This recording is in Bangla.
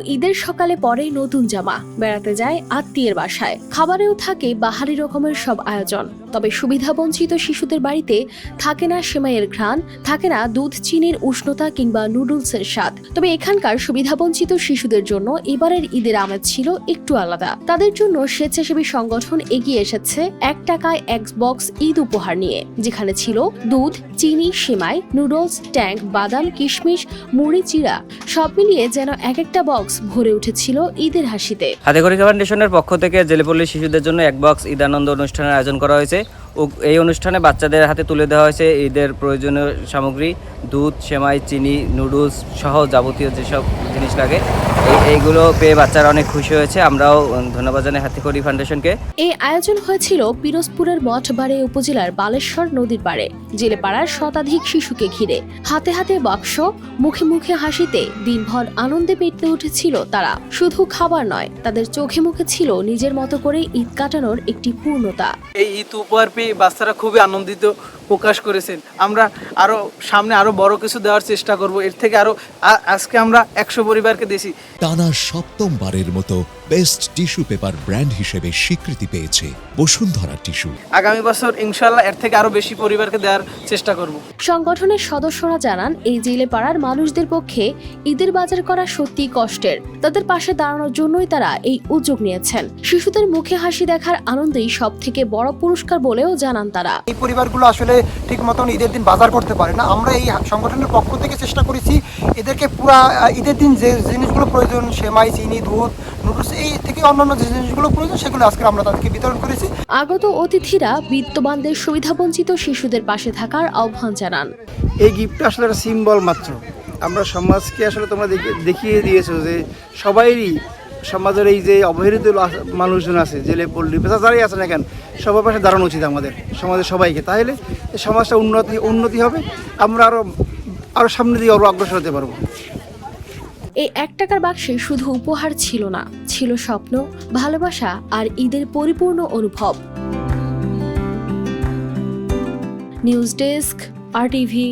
ঈদের সকালে পরে নতুন জামা। বেড়াতে যায় আত্মীয়ের বাসায়। খাবারেও থাকে বাহারি রকমের সব আয়োজন। তবে সুবিধাবঞ্চিত শিশুদের বাড়িতে থাকে না সেমাইয়ের ঘ্রাণ, থাকে না দুধ, চিনির উষ্ণতা কিংবা নুডলসের স্বাদ। তবে এখানকার সুবিধাবঞ্চিত শিশুদের জন্য এবারের ঈদের আমেজ ছিল একটু আলাদা। তাদের জন্য স্বেচ্ছাসেবী সংগঠন এগিয়ে এসেছে এক টাকায় এক্সবক্স ঈদ উপহার নিয়ে, যেখানে ছিল দুধ, চিনি, সেমাই, নুডলস, ট্যাঙ্ক, বাদাম, কিশমিশ, মুড়ি, চিড়া, সব মিলিয়ে যেন এক একটা বক্স ভরে উঠেছিল ঈদের হাসিতে। হাতেখড়ি ফাউন্ডেশনের পক্ষ থেকে জেলেপল্লী শিশুদের জন্য এক বক্স ঈদ আনন্দ অনুষ্ঠানের আয়োজন করা হয়েছে। você এই অনুষ্ঠানে বাচ্চাদের হাতে তুলে দেওয়া হয়েছে ঈদের প্রয়োজনীয় সামগ্রী দুধ সেমাই চিনি নুডলস সহ যাবতীয় যেসব জিনিস লাগে। এইগুলো পেয়ে বাচ্চারা অনেক খুশি হয়েছে। আমরাও ধন্যবাদ জানাই হাতিখড়ি ফাউন্ডেশনকে। এই আয়োজন হয়েছিল পিরোজপুরের মঠবাড়ি উপজেলার বালেশ্বর নদীর পাড়ে জেলেপাড়ার শতাধিক শিশুকে ঘিরে। হাতে হাতে বাক্স মুখে মুখে হাসিতে দিনভর আনন্দে পেতে উঠেছিল তারা। শুধু খাবার নয় তাদের চোখে মুখে ছিল নিজের মতো করে ঈদ কাটানোর একটি পূর্ণতা। এই ঈদ উপহার পেয়ে বাচ্চারা খুবই আনন্দিত। প্রকাশ করেছেন। আমরা আরও সামনে আরও বড় কিছু দেওয়ার চেষ্টা করব। এর থেকে আরও আ- আজকে আমরা একশো পরিবারকে দিয়েছি। টানা সপ্তমবারের মতো বেস্ট টিস্যু পেপার ব্র্যান্ড হিসেবে স্বীকৃতি পেয়েছে বসুন্ধরা টিস্যু। আগামী বছর ইনশাল্লাহ এর থেকে আরও বেশি পরিবারকে দেওয়ার চেষ্টা করব। সংগঠনের সদস্যরা জানান এই জেলে পাড়ার মানুষদের পক্ষে ঈদের বাজার করা সত্যি কষ্টের। তাদের পাশে দাঁড়ানোর জন্যই তারা এই উদ্যোগ নিয়েছেন। শিশুদের মুখে হাসি দেখার আনন্দেই সব থেকে বড় পুরস্কার বলেও জানান তারা। এই পরিবারগুলো আসলে ঠিক মতন ঈদের দিন বাজার করতে পারে না। আমরা এই সংগঠনের পক্ষ থেকে চেষ্টা করেছি এদেরকে পুরা ঈদের দিন যে জিনিসগুলো প্রয়োজন সেমাই চিনি দুধ নুডলস এই থেকে অন্যান্য যে জিনিসগুলো প্রয়োজন সেগুলো আজকে আমরা তাদেরকে বিতরণ করেছি। আগত অতিথিরা বিত্তবানদের সুবিধাবঞ্চিত শিশুদের পাশে থাকার আহ্বান জানান। এই গিফটটা আসলে একটা সিম্বল মাত্র। আমরা সমাজকে আসলে তোমরা দেখিয়ে দিয়েছ যে সবাইরই সমাজের এই যে অবহেলিত মানুষজন আছে, জেলে, পল্লী, পেশা যারাই আছে না কেন, সবার পাশে দাঁড়ানো উচিত আমাদের, সমাজের সবাইকে। তাহলে সমাজটা উন্নতি উন্নতি হবে, আমরা আরও আরও সামনে দিয়ে আরও অগ্রসর হতে পারব। এই এক টাকার বাক্সে শুধু উপহার ছিল না, ছিল স্বপ্ন, ভালোবাসা আর ঈদের পরিপূর্ণ অনুভব। News desk, R TV.